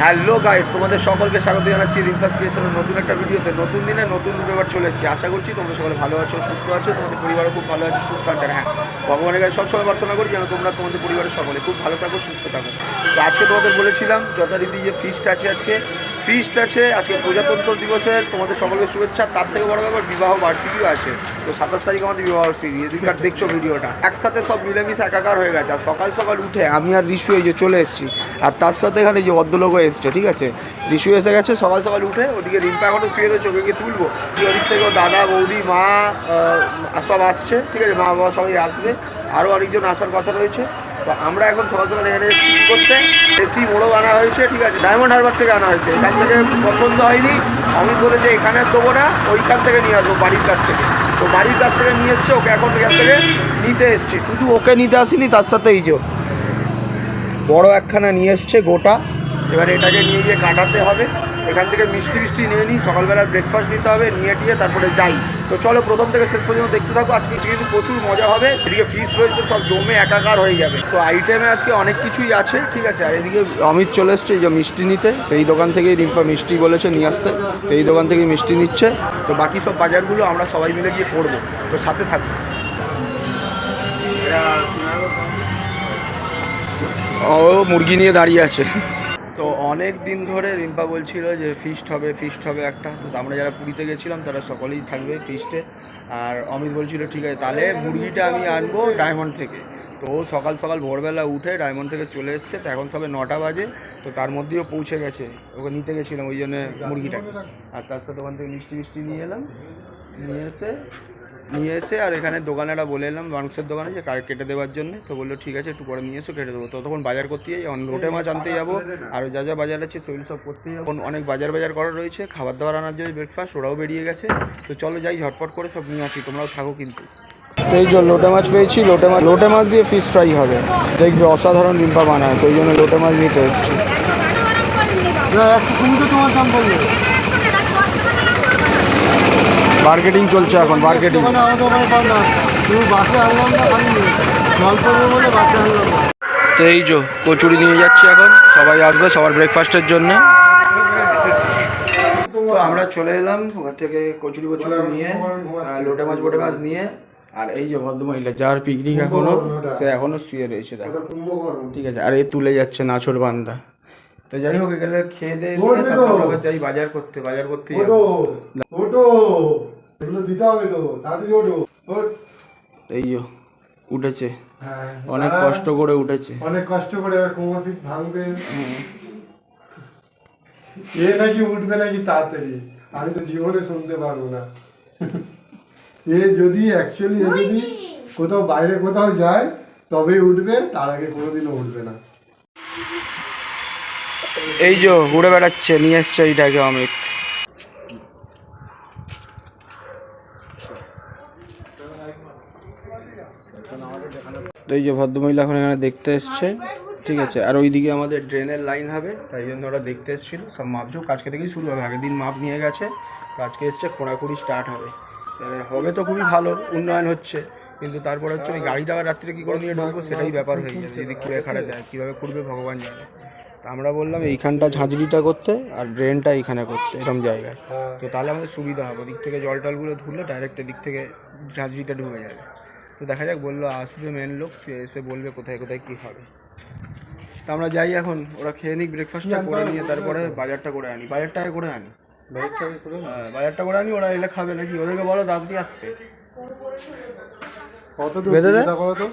Hello guys তোমাদের সকলকে স্বাগত জানাচ্ছি রিমফাস ক্রিয়েশনের নতুন একটা ভিডিওতে। নতুন দিনে নতুন ব্যাপার চলে এসেছি। আশা করছি তোমরা সকলে ভালো আছো, সুস্থ আছো, তোমাদের পরিবারও খুব ভালো আছে, সুস্থ আছে। হ্যাঁ ভগবানের কাছে সবসময় প্রার্থনা করি যেন তোমরা তোমাদের পরিবারের সকলে খুব ভালো থাকো, সুস্থ থাকো। তো আজকে তোমাদের বলেছিলাম যথারীতি যে ফিস্ট আছে আজকে ফিস্ট আছে, আজকে প্রজাতন্ত্র দিবসের, তোমাদের সকলকে শুভেচ্ছা। তার থেকে বড় ব্যাপার, বিবাহ বার্ষিকীও আছে। তো সাতাশ তারিখ আমাদের বিবাহ বার্ষিকী এদিককার দেখছ ভিডিওটা। একসাথে সব মিলেমিশে একাকার হয়ে গেছে, আর সকাল সকাল উঠে আমি আর রিশু এই যে চলে এসেছি, আর তার সাথে এখানে যে ভদ্রলোক এসছে, ঠিক আছে? রিশু এসে গেছে, সকাল সকাল উঠে ওদিকে রিম্পা এখনও শুয়ে রয়েছে, ওকে তুলবো। ওদিক থেকে দাদা, বৌদি, মা সব আসছে, ঠিক আছে? মা বাবা সবাই আসবে। আরও অনেকজন আসার কথা রয়েছে। তো আমরা এখন সকাল এখানে করতে। এসি মোড়ক আনা হয়েছে, ঠিক আছে? ডায়মন্ড হারবার থেকে আনা হয়েছে। এখান থেকে পছন্দ হয়নি। অমিত বলেছে, এখানে দেবো না, ওইখান থেকে নিয়ে আসব বাড়ির কাছ থেকে। তো বাড়ির কাছ থেকে নিয়ে এসছে, ওকে এখন এখান থেকে নিতে এসছি। শুধু ওকে নিতে আসিনি, তার সাথে এই যে বড় একখানা নিয়ে এসছে গোটা। এবারে এটাকে নিয়ে গিয়ে কাটাতে হবে। এখান থেকে মিষ্টি মিষ্টি নিয়ে নিই সকালবেলা ব্রেকফাস্ট নিতে হবে, নিয়ে টিয়ে তারপরে যাই। তো চলো প্রথম থেকে শেষ পর্যন্ত দেখতে থাকো, আজকে কিন্তু প্রচুর মজা হবে। এদিকে ফিস রয়েছে, সব জমে একাকার হয়ে যাবে। তো আইটেমে আজকে অনেক কিছুই আছে, ঠিক আছে? আর এদিকে অমিত চলে এসছে যে মিষ্টি নিতে। এই দোকান থেকেই রিম্পা মিষ্টি বলেছে নিয়ে আসতে। তো এই দোকান থেকেই মিষ্টি নিচ্ছে। তো বাকি সব বাজারগুলো আমরা সবাই মিলে গিয়ে করব। তো সাথে থাকব ও, মুরগি নিয়ে দাঁড়িয়ে আছে। অনেক দিন ধরে রিম্পা বলছিল যে ফিস্ট হবে ফিস্ট হবে একটা। তো আমরা যারা পুরীতে গেছিলাম, তারা সকলেই থাকবে ফিস্টে আর অমিত বলছিল, ঠিক আছে, তাহলে মুরগিটা আমি আনব ডায়মন্ড থেকে। তো সকাল সকাল ভোরবেলা উঠে ডায়মন্ড থেকে চলে এসছে। তো এখন সবে নটা বাজে, তো তার মধ্যেও পৌঁছে গেছে। ওকে নিতে গেছিলাম ওই জন্য মুরগিটাকে। আর তার সাথে ওখান থেকে মিষ্টি মিষ্টি নিয়ে এলাম। নিয়ে এসে নিয়ে এসে আর এখানে দোকানেরা বলে এলাম, মাংসের দোকানে যে কার কেটে দেওয়ার জন্য। তো বলল, ঠিক আছে, একটু পরে নিয়ে এসো, কেটে দেবো। ততক্ষণ বাজার করতে যাই লোটে মাছ আনতে যাব। আর যা যা বাজার আছে, সেগুলো সব করতে যাব। অনেক বাজার বাজার করা রয়েছে, খাবার দাবার আনার জন্য ব্রেকফাস্ট ওরাও বেরিয়ে গেছে। তো চলো যাই, ঝটপট করে সব নিয়ে আসি, তোমরাও থাকো কিন্তু। এই জন্য লোটে মাছ পেয়েছি, লোটে মাছ লোটে মাছ দিয়ে ফিশ ফ্রাই হবে। দেখবে অসাধারণ ডিম্পা বানায়, তো ওই জন্য লোটে মাছ নিতে এসেছি। মার্কেটিং চলছে এখন মার্কেটিং তো এই যে কচুরি নিয়ে যাচ্ছি এখন। সবাই আসবে সবার ব্রেকফাস্টের জন্য। তো আমরা চলে এলাম ওখান থেকে কচুরি কচুরি নিয়ে লোটে মাছ বোটে মাছ নিয়ে। আর এই যে ভদ্রমহিলা যার পিকনিক এখনও সে এখনও শুয়ে রয়েছে দেখো। ঠিক আছে আর এ তুলে যাচ্ছে নাছর বান্দা। তো যাই হোক এখানে খেয়ে দিয়ে যাই বাজার করতে বাজার করতে যাব। ওটো ওটো এগুলো দিতে হবে তো তাড়াতাড়ি ওটো এই যে উঠেছে। হ্যাঁ, অনেক কষ্ট করে উঠেছে। অনেক কষ্ট করে কোমর পিঠ ভাঙবে। এ নাকি উঠবে নাকি তাড়াতাড়ি? আমি তো জীবনে শুনতে পারব না। এ যদি অ্যাকচুয়ালি এ যদি কোথাও বাইরে কোথাও যায় তবেই উঠবে তার আগে কোনোদিনও উঠবে না। এই যে ঘুরে বেড়াচ্ছে নিয়ে এসছে এইটাকে অমিত। তো এই যে ভদ্রমহিলা এখন এখানে দেখতে এসছে, ঠিক আছে? আর ওইদিকে আমাদের ড্রেনের লাইন হবে, তাই জন্য ওরা দেখতে এসেছিল। সব মাপঝোপ আজকে থেকেই শুরু হবে, আগের দিন মাপ নিয়ে গেছে আজকে এসছে, খোঁড়াখুড়ি স্টার্ট হবে। হবে তো খুবই ভালো, উন্নয়ন হচ্ছে, কিন্তু তারপরে হচ্ছে ওই গাড়িটা রাত্রে কী করে নিয়ে ঢুকবো, সেটাই ব্যাপার হয়ে যাচ্ছে যদি খুঁড়ে খাড়ে দেয় কীভাবে খুঁড়বে ভগবান জানে। তা আমরা বললাম, এইখানটা ঝাঁঝরিটা করতে, আর ড্রেনটা এইখানে করতে এরকম জায়গায়। তো তাহলে আমাদের সুবিধা হবে দিক থেকে জল টলগুলো ধুলে ডাইরেক্ট এদিক থেকে ঝাঁঝরিটা ঢুকে যাবে। তো দেখা যাক বলল আসবে মেন লোক সে এসে বলবে কোথায় কোথায় কী হবে। তা আমরা যাই এখন ওরা খেয়ে নিক ব্রেকফাস্টটা করে নিয়ে তারপরে বাজারটা করে আনি। বাজারটা করে আনি। হ্যাঁ, বাজারটা করে আনি ওরা এলে খাবে নাকি? ওদেরকে বলো তাড়াতাড়ি আসতে। কত দে। চিন্তা তো।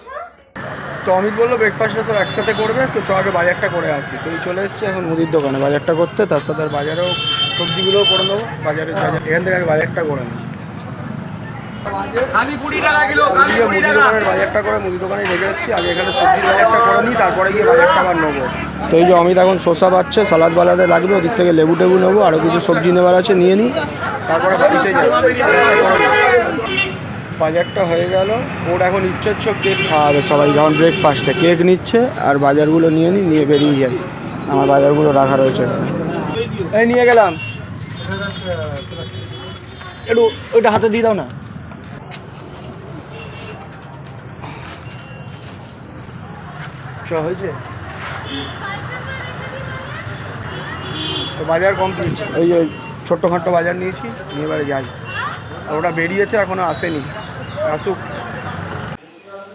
তো অমিত বলল ব্রেকফাস্টটা তো একসাথে করবে তো চ আগে বাজারটা করে আসি। তো চলে এসেছি এখন মুদির দোকানে। বাজারটা করতে তার সাথে আর বাজারেও সবজিগুলোও করে নেব। বাজারে বাজার এখান থেকে আগে বাজারটা করে নিই মুদি দোকানের বাজারটা করে মুদি দোকানে রেখে এসেছি। আগে এখানে সবজির বাজারটা করে নিই তারপরে গিয়ে বাজারটা আবার নেব। তো এই যে অমিত এখন শসা পাচ্ছে সালাদ বালাদে লাগবে ওদিক থেকে লেবু টেবু নেব আরও কিছু সবজি নেবার আছে নিয়ে নিই তারপরে বাড়িতে যাই। বাজারটা হয়ে গেল। ওর এখন ইচ্ছে হচ্ছে কেক খাওয়াবে সবাই যখন ব্রেকফাস্টে কেক নিচ্ছে আর বাজারগুলো নিয়ে নিই নিয়ে বেরিয়ে যাই। আমার বাজারগুলো রাখা রয়েছে। এই নিয়ে গেলাম। একটু ওইটা হাতে দিয়ে দাও না। চ হয়েছে? তো বাজার কমপ্লিট এই ওই ছোট্টখাট্টো বাজার নিয়েছি নিয়ে এবারে যাই। আর ওটা বেরিয়েছে এখনও আসেনি। আসুক।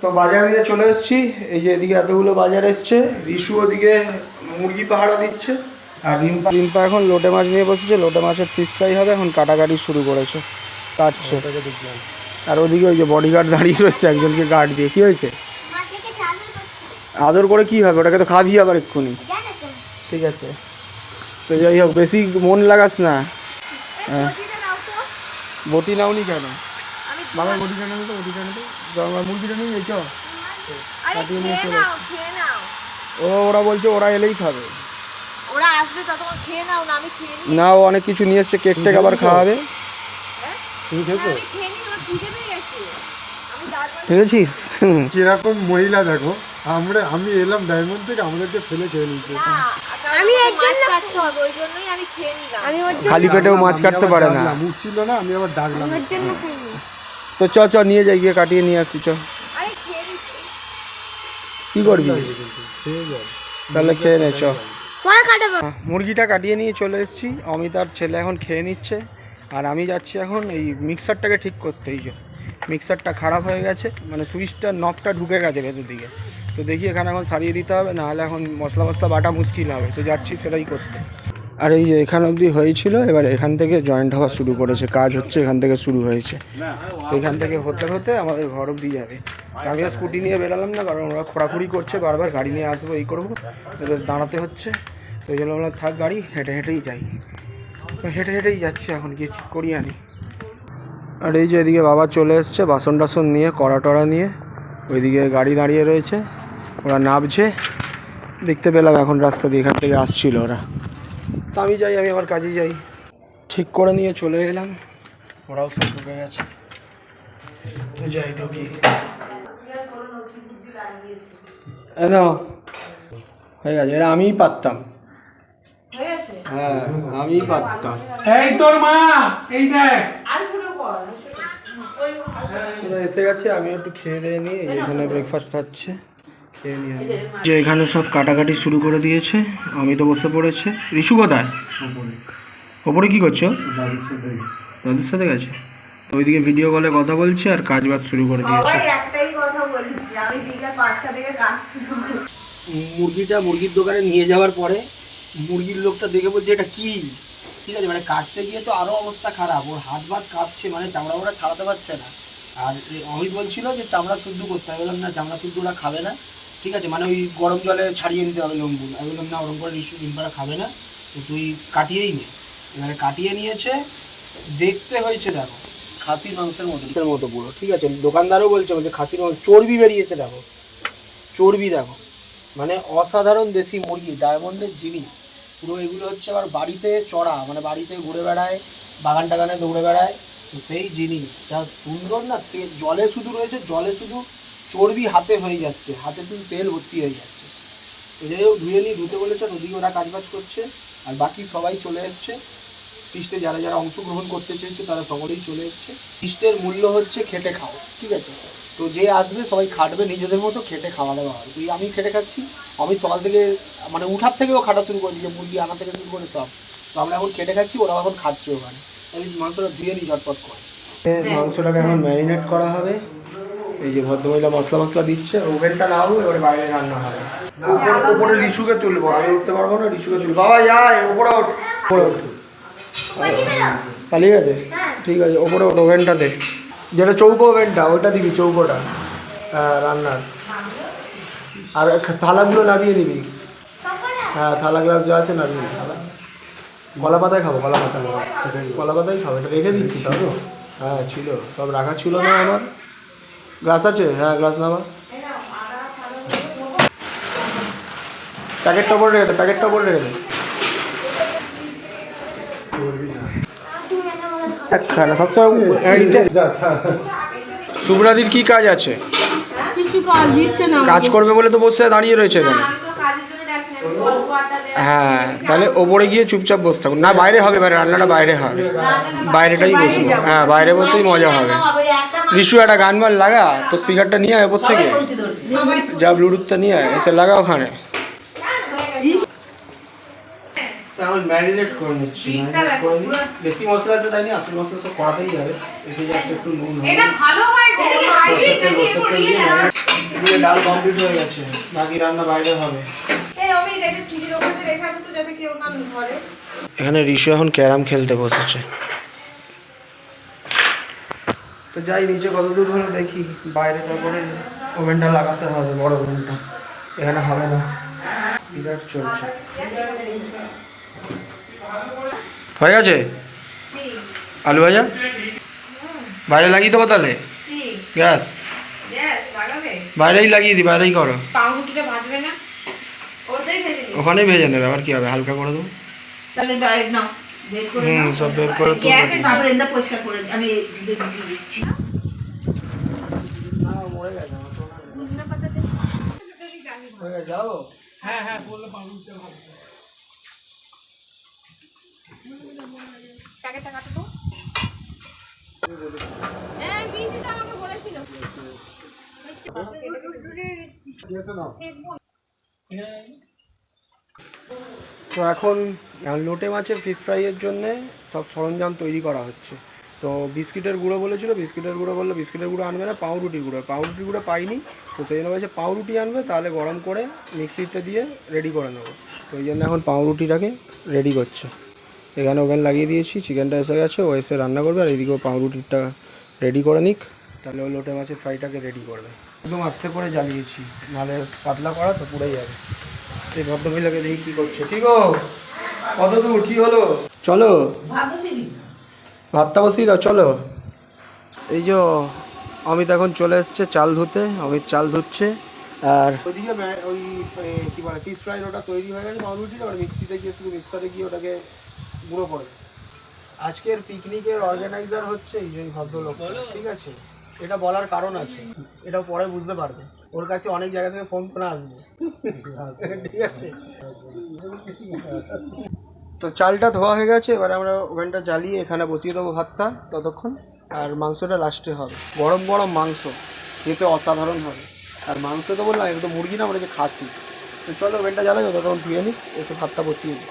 তো বাজার দিয়ে চলে এসেছি। এই যে এদিকে এতগুলো বাজার এসছে। রিশু ওদিকে মুরগি পাহাড়া দিচ্ছে। আর রিম্পা রিম্পা এখন লোটে মাছ নিয়ে বসেছে। লোটে মাছের ফিস ফ্রাই হবে। এখন কাটাকাটি শুরু করেছে। কাটছে। আর ওদিকে ওই যে বডিগার্ড দাঁড়িয়ে রয়েছে একজনকে গার্ড দিয়ে। কী হয়েছে? আদর করে কি হবে? ওটাকে তো খাবি আবার এক্ষুনি। ঠিক আছে। তো যাই হোক বেশি মন লাগাস না। হ্যাঁ। বটি নাওনি কেন? বাবা বটিটা নেবে তো বটিটা নেবে বাবা মুরগিটা নিয়ে চ কাটিয়ে নিয়ে চলে ও ওরা বলছে ওরা এলেই খাবে। ওরা আসবে ততক্ষণ খেয়ে নাও না আমি খেয়ে নিই। না ও অনেক কিছু নিয়ে এসছে কেক টেক আবার খাওয়াবে। তুমি খেয়েছো আমি তারপর ঠিক আছিস কীরকম মহিলা দেখো। আমরা আমি এলাম ডায়মন্ড থেকে আমাদেরকে ফেলে খেয়ে নিচ্ছে আমি এর জন্য কাটতে হবে ওই জন্যই আমি খেয়ে নিলাম। আমি ওর খালি পেটেও মাছ কাটতে পারে না। ডাকলাম, মুখ ছিল না আমি আবার ডাকলাম। ওর জন্য তো চ চ নিয়ে যাই গিয়ে কাটিয়ে নিয়ে আসছি চ। আরে খেয়ে নিচ্ছি কি করবি? তাহলে খেয়ে নে চ। মুরগিটা কাটিয়ে নিয়ে চলে এসেছি। অমিতার ছেলে এখন খেয়ে নিচ্ছে। আর আমি যাচ্ছি এখন এই মিক্সারটাকে ঠিক করতে এই যে। মিক্সারটা খারাপ হয়ে গেছে মানে সুইচটা নকটা ঢুকে গেছে ভেতর দিকে। তো দেখি এখানে এখন সারিয়ে দিতে হবে, নাহলে এখন মশলা মশলা বাটা মুশকিল হবে। তো যাচ্ছি সেটাই করতে। আর এই যে এখান অবধি হয়েছিল, এবার এখান থেকে জয়েন্ট হওয়া শুরু করেছে, কাজ হচ্ছে এখান থেকে শুরু হয়েছে। এখান থেকে হতে হতে আমাদের ঘর অবধি যাবে। আমিও স্কুটি নিয়ে বেরালাম না, কারণ ওরা খোঁড়াখুড়ি করছে, বারবার গাড়ি নিয়ে আসব, এই করব দাঁড়াতে হচ্ছে। তো ওই জন্য বললাম থাক গাড়ি, হেঁটে হেঁটেই যাই। হেঁটে হেঁটেই যাচ্ছি এখন, গিয়ে করি আনি। আর এই যে এদিকে বাবা চলে এসছে বাসন টাসন নিয়ে কড়া টড়া নিয়ে, ওইদিকে গাড়ি দাঁড়িয়ে রয়েছে। ওরা নামছে। দেখতে পেলাম এখন রাস্তা দিয়ে এখান থেকে আসছিল ওরা। তো আমি যাই আমি আমার কাজে যাই। ঠিক করে নিয়ে চলে এলাম। ওরাও সব ঢুকে গেছে। তো যাই ঢুকি। হয়ে গেছে এটা আমিই পারতাম। হ্যাঁ আমিই পারতাম। এই তোর মা এই দেখ। আর শুরু কর ওই ওরা এসে গেছে আমি একটু খেয়ে দিয়ে নিই এখানে ব্রেকফাস্ট খাচ্ছে। আমি। যে এখানে সব কাটাকাটি শুরু করে দিয়েছে আমি তো বসে পড়েছে। রিশু কোথায়? ওপরে কি করছ? দাদুর সাথে গেছে। তো ওইদিকে ভিডিও কলে কথা বলছে আর কাজ বাজ শুরু করে দিয়েছে। সবাই একটাই কথা বলছি আমি বিকাল পাঁচটা থেকে কাজ শুরু করছি মুরগিটা মুরগির দোকানে নিয়ে যাওয়ার পরে মুরগির লোকটা দেখে বলছে এটা কি? ঠিক আছে মানে কাটতে গিয়ে তো আরও অবস্থা খারাপ। ওর হাত ভাত কাঁপছে মানে চামড়া ওরা ছাড়াতে পারছে না। আর অমিত বলছিল যে চামড়া শুদ্ধ করতে হবে। বললাম না চামড়া শুদ্ধ ওরা খাবে না। ঠিক আছে মানে ওই গরম জলে ছাড়িয়ে নিতে হবে লোমগুলো আমি বললাম, না ওরকম করে নিশ্চয়ই ডিম্পারা খাবে না, তো তুই কাটিয়েই নে। এবারে কাটিয়ে নিয়েছে, দেখতে হয়েছে দেখো, খাসির মাংসের মতো। মাংসের মতো পুরো, ঠিক আছে। দোকানদারও বলছে বলছে, খাসির মাংস, চর্বি বেরিয়েছে দেখো, চর্বি দেখো। মানে অসাধারণ দেশি মুরগি, ডায়মন্ডের জিনিস। পুরো এগুলো হচ্ছে আবার বাড়িতে চড়া মানে বাড়িতে ঘুরে বেড়ায়, বাগান টাগানে দৌড়ে বেড়ায় সেই জিনিস যা সুন্দর না? জলে শুধু রয়েছে, জলে শুধু চর্বি হাতে হয়ে যাচ্ছে, হাতে শুধু তেল ভর্তি হয়ে যাচ্ছে। তো যাই ধুয়ে নিই ধুতে বলেছে ওদিকে ওরা কাজবাজ করছে, আর বাকি সবাই চলে এসছে। ফিস্টে যারা যারা অংশগ্রহণ করতে চেয়েছে, তারা সকলেই চলে এসছে। ফিস্টের মূল্য হচ্ছে খেটে খাও ঠিক আছে? তো যে আসবে, সবাই খাটবে, নিজেদের মতো খেটে খাওয়া দাওয়া হবে। তুই, আমি খেটে খাচ্ছি, আমি সকাল থেকে মানে উঠার থেকেও খাটা শুরু করে দিয়েছে মুরগি আনা থেকে শুরু করে সব। তো আমরা এখন খেটে খাচ্ছি ওরা এখন খাচ্ছে ওখানে। মাংসটা ধুয়ে নিই ঝটপট করে। মাংসটাকে এখন ম্যারিনেট করা হবে। এই যে ভদ্রমহিলা মশলা মশলা দিচ্ছে ওভেনটা না হবে এবারে বাইরে রান্না হবে। উপরে উপরে লিচুকে তুলবো আমি উঠতে পারব না লিচুকে তুলবো। বাবা যায় উপরে ওঠ। উপরে ওঠ। পালিয়ে গেছে ঠিক আছে ওপরে ওঠ ওভেনটাতে যেটা চৌকো ওভেনটা ওইটা দিবি চৌকোটা রান্নার। আর থালাগুলো নামিয়ে নিবি। হ্যাঁ থালা গ্লাস যা আছে নামিয়ে নিবি। কলা পাতায় খাব কলা পাতায় কলা পাতায় খাব এটা রেখে দিচ্ছি তাই তো? হ্যাঁ ছিল। সব রাখা ছিল না আমার? গ্লাস আছে? হ্যাঁ গ্লাস নামা প্যাকেটটা উপরে রেখে দে প্যাকেটটা উপরে রেখে দে। একখানা সবসময় শুভ্রাদির কি কাজ আছে? কিছু কাজ দিচ্ছে না কাজ করবে বলে তো বসে দাঁড়িয়ে রয়েছে এখানে আমি তো কাজের জন্য ডাকি না আমি গল্প আড্ডা দেয় হ্যাঁ তাহলে ওপরে গিয়ে চুপচাপ বসে থাকুন। না বাইরে হবে এবার রান্নাটা বাইরে হবে। বাইরেটাই বসবো। হ্যাঁ বাইরে বসেই মজা হবে। রিশু একটা গান বান লাগা? তো স্পিকারটা নিয়ে আয় ওপর থেকে। যা ব্লুটুথটা নিয়ে আয় এসে লাগা ওখানে। এখন ম্যারিনেট করে নিচ্ছি ম্যারিনেট করে নিই বেশি মশলা তো তাই না আসল মশলা সব করাতেই যাবে। এতে জাস্ট একটু নুন এটা ভালো হয় গো সরষের তেল, সরষের তেল দিয়ে ম্যারিনেট দিয়ে ডাল কমপ্লিট হয়ে গেছে বাকি রান্না বাইরে হবে। এখানে ঋষু এখন ক্যারাম খেলতে বসেছে। তো যাই নিচে কত দূর হলো দেখি বাইরে তারপরে ওভেনটা লাগাতে হবে বড় ওভেনটা। এখানে হবে না। বিরাট চলছে। হয়ে গেছে? আলু ভাজা? বাইরে লাগিয়ে দেবো তাহলে? গ্যাস। বাইরেই লাগিয়ে দিই বাইরেই করো। পাউরুটিটা ওতেই ভেজে নেবে আবার কি হবে? হালকা করে দেবো? তাহলে ডাইরেক্ট নাও হুম সব বের করে তো গ্যাসে তারপরে পরিষ্কার করে আমি দিয়ে দিচ্ছি। পুদিনা পাতা দিয়ে যাব হ্যাঁ হ্যাঁ বললে আমাকে বলেছিল তো এখন লোটে মাছের ফিশ ফ্রাইয়ের জন্য সব সরঞ্জাম তৈরি করা হচ্ছে। তো বিস্কিটের গুঁড়ো বলেছিল, বিস্কিটের গুঁড়ো বলল, বিস্কিটের গুঁড়ো আনবে না, পাউরুটির গুঁড়ো। পাউরুটির গুঁড়ো পাইনি, তো সেই জন্য বলছে পাউরুটি আনবে, তাহলে গরম করে মিক্সিতে দিয়ে রেডি করে নেব। তো ওই জন্য এখন পাউরুটিটাকে রেডি করছে। এখানে ওভেন লাগিয়ে দিয়েছি চিকেনটা এসে গেছে, ও এসে রান্না করবে, আর এদিকেও পাউরুটিটা রেডি করে নিক। তাহলে ও লোটে মাছের ফ্রাইটাকে রেডি করবে। একদম আস্তে করে জ্বালিয়েছি, নাহলে পাতলা করা তো পুড়ে যাবে। এই ভদ্রমহিলাকে দেখি কি করছে। ঠিক ও কত দূর? কি হলো? চলো। ভাতটা বসিয়ে দাও চলো। এই যে অমিত এখন চলে এসছে চাল ধুতে অমিত চাল ধুচ্ছে আর ওইদিকে ওই কি বলে ফিশ ফ্রাই ওটা তৈরি হয়ে গেছে পাউরুটিটা আর মিক্সিতে গিয়ে শুধু মিক্সারে গিয়ে ওটাকে গুঁড়ো করে। আজকের পিকনিকের অর্গানাইজার হচ্ছে এই যে ভদ্রলোক ঠিক আছে? এটা বলার কারণ আছে। এটা পরে বুঝতে পারবে। ওর কাছে অনেক জায়গা থেকে ফোন করে আসবে। ঠিক আছে? তো চালটা ধোয়া হয়ে গেছে, এবার আমরা ওভেনটা জ্বালিয়ে এখানে বসিয়ে দেবো ভাতটা ততক্ষণ। আর মাংসটা লাস্টে হবে। গরম গরম মাংস, খেতে অসাধারণ হবে। আর মাংস তো বললাম একদম মুরগি না, আমরা যে খাসি। তো চলো ওভেনটা জ্বালাই ততক্ষণ ধুয়ে নিই, এসে ভাতটা বসিয়ে দিই।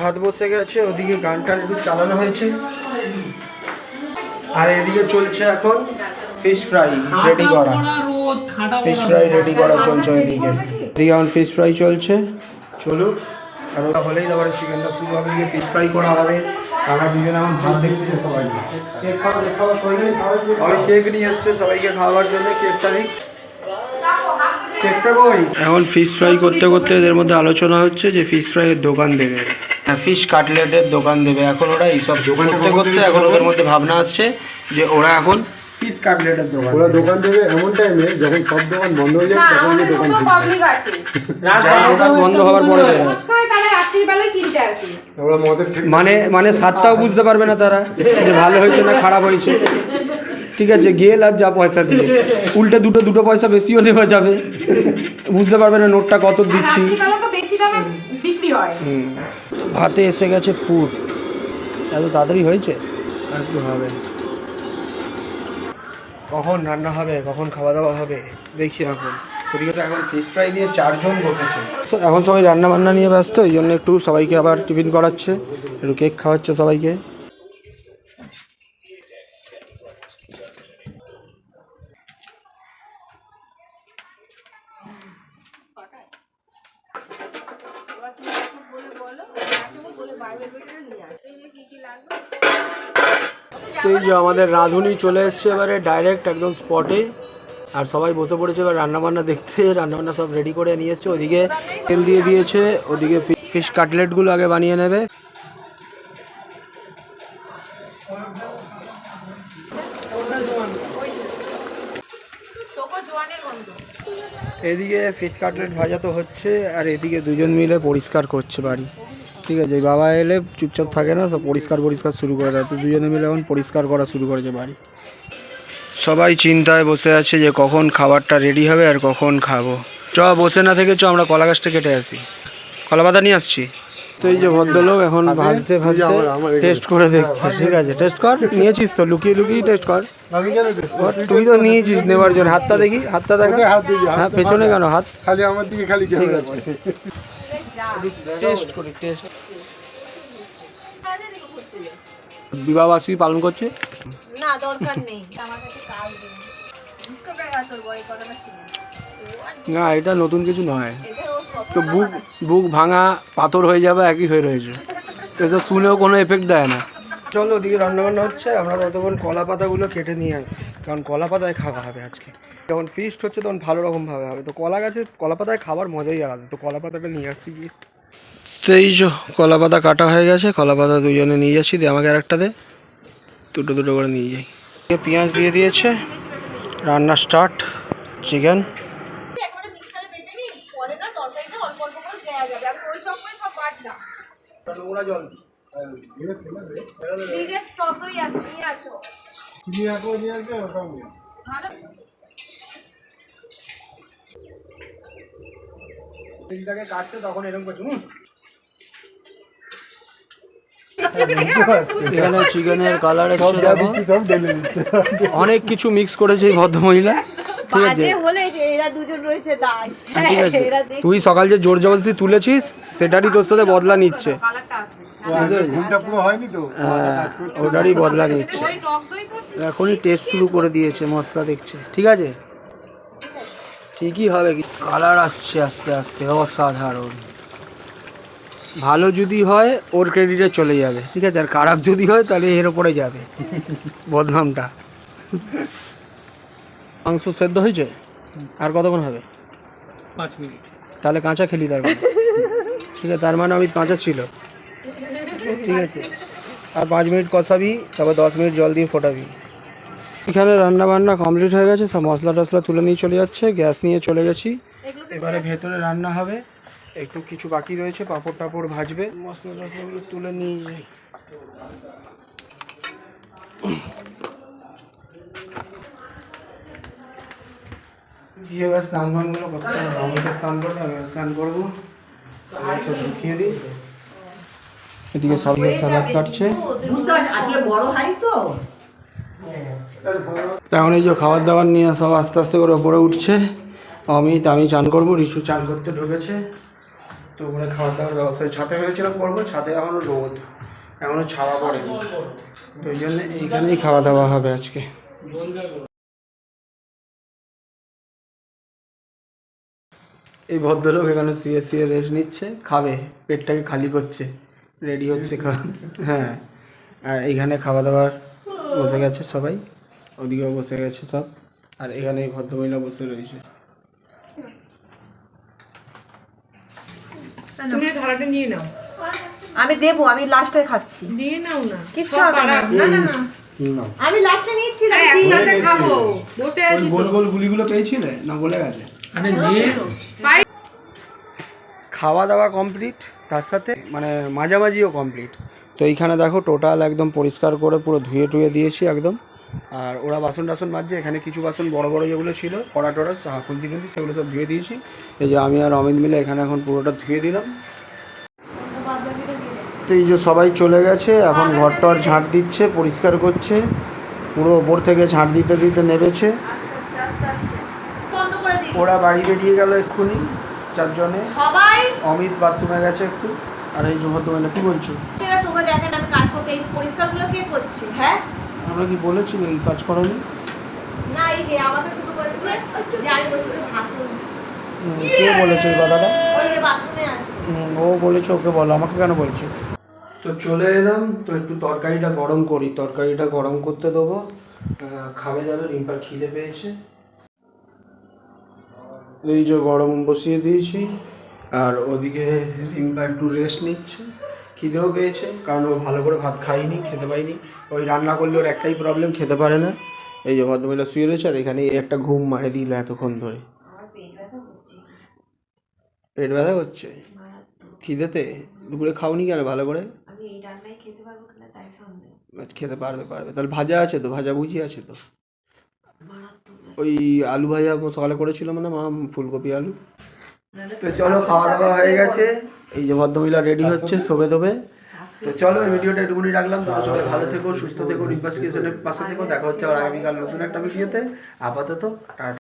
ভাত বসে গেছে, ওদিকে গান টান একটু চালানো হয়েছে। আর এদিকে চলছে এখন ফিশ ফ্রাই রেডি করা। ফিশ ফ্রাই রেডি করা চলছে ওইদিকে। এদিকে এখন ফিশ ফ্রাই চলছে। চলুক আর ওটা হলেই তারপরে চিকেনটা শুরু হবে। গিয়ে ফিশ ফ্রাই করা হবে। আমরা দুজনে এখন ভাত দেখতে সবাই কেক খাওয়া কেক খাওয়া সবাই কেক নিয়ে এসছে সবাইকে খাওয়ার জন্য। কেকটা নিই। এখন ফিশ ফ্রাই করতে করতে এদের মধ্যে আলোচনা হচ্ছে যে ফিশ ফ্রাইয়ের দোকান দেবে। ফিশ কাটলেটের দোকান দেবে। এখন ওরা এইসব করতে করতে এখন ওদের মধ্যে ভাবনা আসছে যে ওরা এখন ফিশ কাটলেটের দোকান ওরা দোকান দেবে এমন টাইমে যখন সব দোকান বন্ধ হয়ে যাবে তখন দোকান। পাবলিক আছে। বন্ধ হওয়ার পরে। মানে মানে স্বাদটাও বুঝতে পারবে না তারা যে ভালো হয়েছে না খারাপ হয়েছে। ঠিক আছে গেল আর যা পয়সা দিয়ে। উল্টে দুটো দুটো পয়সা বেশিও নেওয়া যাবে। বুঝতে পারবে না নোটটা কত দিচ্ছি। দামে বিক্রি হয়। ভাতে এসে গেছে ফুড এত তাড়াতাড়ি হয়েছে? আর একটু হবে? কখন রান্না হবে? কখন খাওয়া দাওয়া হবে? দেখি এখন। তো এখন ফিশ ফ্রাই দিয়ে চারজন বসেছে। তো এখন সবাই রান্না বান্না নিয়ে ব্যস্ত এই জন্য একটু সবাইকে আবার টিফিন করাচ্ছে একটু কেক খাওয়াচ্ছে সবাইকে তো এই যে আমাদের রাঁধুনি চলে এসছে এবারে ডাইরেক্ট একদম স্পটে আর সবাই বসে পড়েছে, এবার রান্নাবান্না দেখতে। রান্নাবান্না সব রেডি করে নিয়ে এসছে। ওদিকে তেল দিয়ে দিয়েছে, ওদিকে ফিশ কাটলেটগুলো আগে বানিয়ে নেবে। এদিকে ফিশ কাটলেট ভাজা তো হচ্ছে, আর এদিকে দুজন মিলে পরিষ্কার করছে বাড়ি। ঠিক আছে এই বাবা এলে চুপচাপ থাকে না সব পরিষ্কার পরিষ্কার শুরু করে দেয়। তো দুজনে মিলে এখন পরিষ্কার করা শুরু করেছে বাড়ি। সবাই চিন্তায় বসে আছে যে কখন খাবারটা রেডি হবে আর কখন খাব। চ বসে না থেকে চ আমরা কলা গাছটা কেটে আসি। কলা পাতা নিয়ে আসছি। তো এই যে ভদ্রলোক এখন ভাজতে ভাজতে। টেস্ট করে দেখছে ঠিক আছে টেস্ট কর নিয়েছিস তো লুকিয়ে লুকিয়ে টেস্ট কর? তুই তো নিয়েছিস নেবার জন্য হাতটা দেখি হাতটা দেখা। হ্যাঁ পেছনে কেন হাত? খালি আমার দিকে খালি ক্যামেরা করে। টেস্ট করি টেস্ট বিবাহবার্ষিকী পালন করছে? না দরকার নেই। আমার কাছে কাল দিন না এটা নতুন কিছু নয়। তো বুক বুক ভাঙা পাথর হয়ে যাবে একই হয়ে রয়েছে। এসব শুনেও কোনো এফেক্ট দেয় না। চলো ওদিকে রান্নাবান্না হচ্ছে আমরা ততক্ষণ কলা পাতাগুলো কেটে নিয়ে আসছি কারণ কলা পাতায় খাওয়া হবে আজকে। যখন ফিস্ট হচ্ছে তখন ভালো রকমভাবে হবে। তো কলা গাছে কলা পাতায় খাবার মজাই আলাদা। তো কলা পাতাটা নিয়ে আসছি গিয়ে। তো এই যে কলা পাতা কাটা হয়ে গেছে কলা পাতা দুজনে নিয়ে যাচ্ছি দিয়ে আমাকে আরেকটা দে। দুটো দুটো করে নিয়ে যাই। পেঁয়াজ দিয়ে দিয়েছে রান্না স্টার্ট চিকেন নোংরা জল ফ্রিজের টক আছে নিয়ে আসো। চিনি রাখো নিয়ে আসবে ওটাও নিয়ে ভালো তিলটাকে কাটছে তখন এরকম করছে এখানে চিকেনের কালার অনেক কিছু মিক্স করেছে এই ভদ্রমহিলা। ঠিক আছে? বাজে হলে যে এরা দুজন রয়েছে দাই ঠিক আছে। তুই সকাল যে জোর জবরদস্তি তুলেছিস সেটারই তোর সাথে বদলা নিচ্ছে। ঘুমটা পুরো হয়নি তো? হ্যাঁ, ওটারই বদলা নিচ্ছে। এখনই টেস্ট শুরু করে দিয়েছে মশলা দেখছে। ঠিক আছে? ঠিকই হবে কালার আসছে আস্তে আস্তে অসাধারণ। ভালো যদি হয় ওর ক্রেডিটে চলে যাবে। ঠিক আছে? আর খারাপ যদি হয় তাহলে এর ওপরে যাবে। বদনামটা। মাংস সেদ্ধ হয়েছে? আর কতক্ষণ হবে? পাঁচ মিনিট। তাহলে কাঁচা খেলি তার মানে। ঠিক আছে? তার মানে আমি কাঁচা ছিল। ঠিক আছে। আর পাঁচ মিনিট কষাবি, তারপর দশ মিনিট জল দিয়ে ফোটাবি। এখানে রান্না বান্না কমপ্লিট হয়ে গেছে, সব মশলা টশলা তুলে নিয়ে চলে যাচ্ছে, গ্যাস নিয়ে চলে গেছি। এবারে ভেতরে রান্না হবে, একটু কিছু বাকি রয়েছে, পাঁপড় টাপড় ভাজবে। মশলা টশলাগুলো তুলে নিয়ে যাই। স্নান করতে হবে। স্নান করব স্নান করব। সব ঢুকিয়ে দিই। এদিকে সব সালাদ কাটছে। বুঝতে পারছি আসলে বড় হাড়ি তো। এখন এই যে খাবার দাবার নিয়ে সব আস্তে আস্তে করে ওপরে উঠছে। অমিত আমি চান করব রিশু চান করতে ঢুকেছে। তো ওখানে খাবার দাবার ব্যবস্থা ছাতে ভেবেছিলাম করব ছাতে এখনও রোদ। এখনও ছাওয়া পড়েনি। তো ওই জন্য এইখানেই খাওয়া দাওয়া হবে আজকে। এই ভদ্রলোক এখানে শুয়ে শুয়ে রেস্ট নিচ্ছে খাবে পেটটাকে খালি করছে। রেডি হচ্ছে খাওয়া। হ্যাঁ আর এইখানে খাওয়া দাওয়ার বসে গেছে সবাই। ওদিকেও বসে গেছে সব। আর এখানে ভদ্রমহিলা বসে রয়েছে। তুমি থালাটা নিয়ে নাও। আমি দেবো আমি লাস্টে খাচ্ছি। নাও না। হবে না। না না না। না আমি লাস্টে নিচ্ছি না একসাথে খাব। বসে আছি গোল গোল গুলিগুলো পেয়েছিলে না বলে গেছে? আরে নিয়ে। খাওয়া দাওয়া কমপ্লিট। তার সাথে মানে মাঝামাঝিও কমপ্লিট তো এইখানে দেখো টোটাল একদম পরিষ্কার করে পুরো ধুয়ে টুয়ে দিয়েছি একদম। আর ওরা বাসন টাসন মাজছে এখানে কিছু বাসন বড় বড় যেগুলো ছিল কড়া টড়া খুলতি খুলতি সেগুলো সব ধুয়ে দিয়েছি। এই যে আমি আর অমিত মিলে এখানে এখন পুরোটা ধুয়ে দিলাম। তো এই যে সবাই চলে গেছে এখন ঘর টর ঝাঁট দিচ্ছে পরিষ্কার করছে। পুরো ওপর থেকে ঝাঁট দিতে দিতে নেমেছে ওরা বাড়ি বেরিয়ে গেল এক্ষুনি। চারজনে। সবাই। অমিত বাথরুমে গেছে একটু। আর এই যে ভদ্রমহিলা কি বলছো? এরা চোখে দেখেন আমি কাজ করতে এই পরিষ্কারগুলো কে করছে হ্যাঁ? আমরা কি বলেছিল এই কাজ করানি? না এই যে আমাকে শুধু বলছে যে আমি ভাসুন হুম, কে বলেছে এই কথাটা? ওই যে বাথরুমে আছে। ও বলেছে ওকে বলো আমাকে কেন বলছে? তো চলে এলাম তো একটু তরকারিটা গরম করি। তরকারিটা গরম করতে দেবো। খাবে যাবে রিম্পার খিদে পেয়েছে। এই যে গরম বসিয়ে দিয়েছি আর ওদিকে রিম্পা একটু রেস্ট নিচ্ছে। খিদেও পেয়েছে কারণ ও ভালো করে ভাত খায়নি খেতে পায়নি। ওই রান্না করলে ওর একটাই প্রবলেম খেতে পারে না। এই যে ভদ্রমহিলা শুয়ে রয়েছে আর এখানে একটা ঘুম মারে দিল এতক্ষণ ধরে। পেট ব্যথা করছে। খিদেতে? দুপুরে খাওনি কেন ভালো করে? আচ্ছা, খেতে পারবে পারবে। তাহলে ভাজা আছে তো ভাজা ভুজি আছে তো? ওই আলু ভাজা সকালে করেছিল মানে মা ফুলকপি আলু। তো চলো খাওয়া দাওয়া হয়ে গেছে। এই যে ভদ্রমহিলা রেডি হচ্ছে শোবে ধোবে। তো চলো এই ভিডিওটা এটুকুনি রাখলাম। তোমরা সবাই ভালো থেকো সুস্থ থেকো রিভার্স পাশে থেকো। দেখা হচ্ছে আর আগামীকাল নতুন একটা ভিডিওতে। আপাতত টাটা।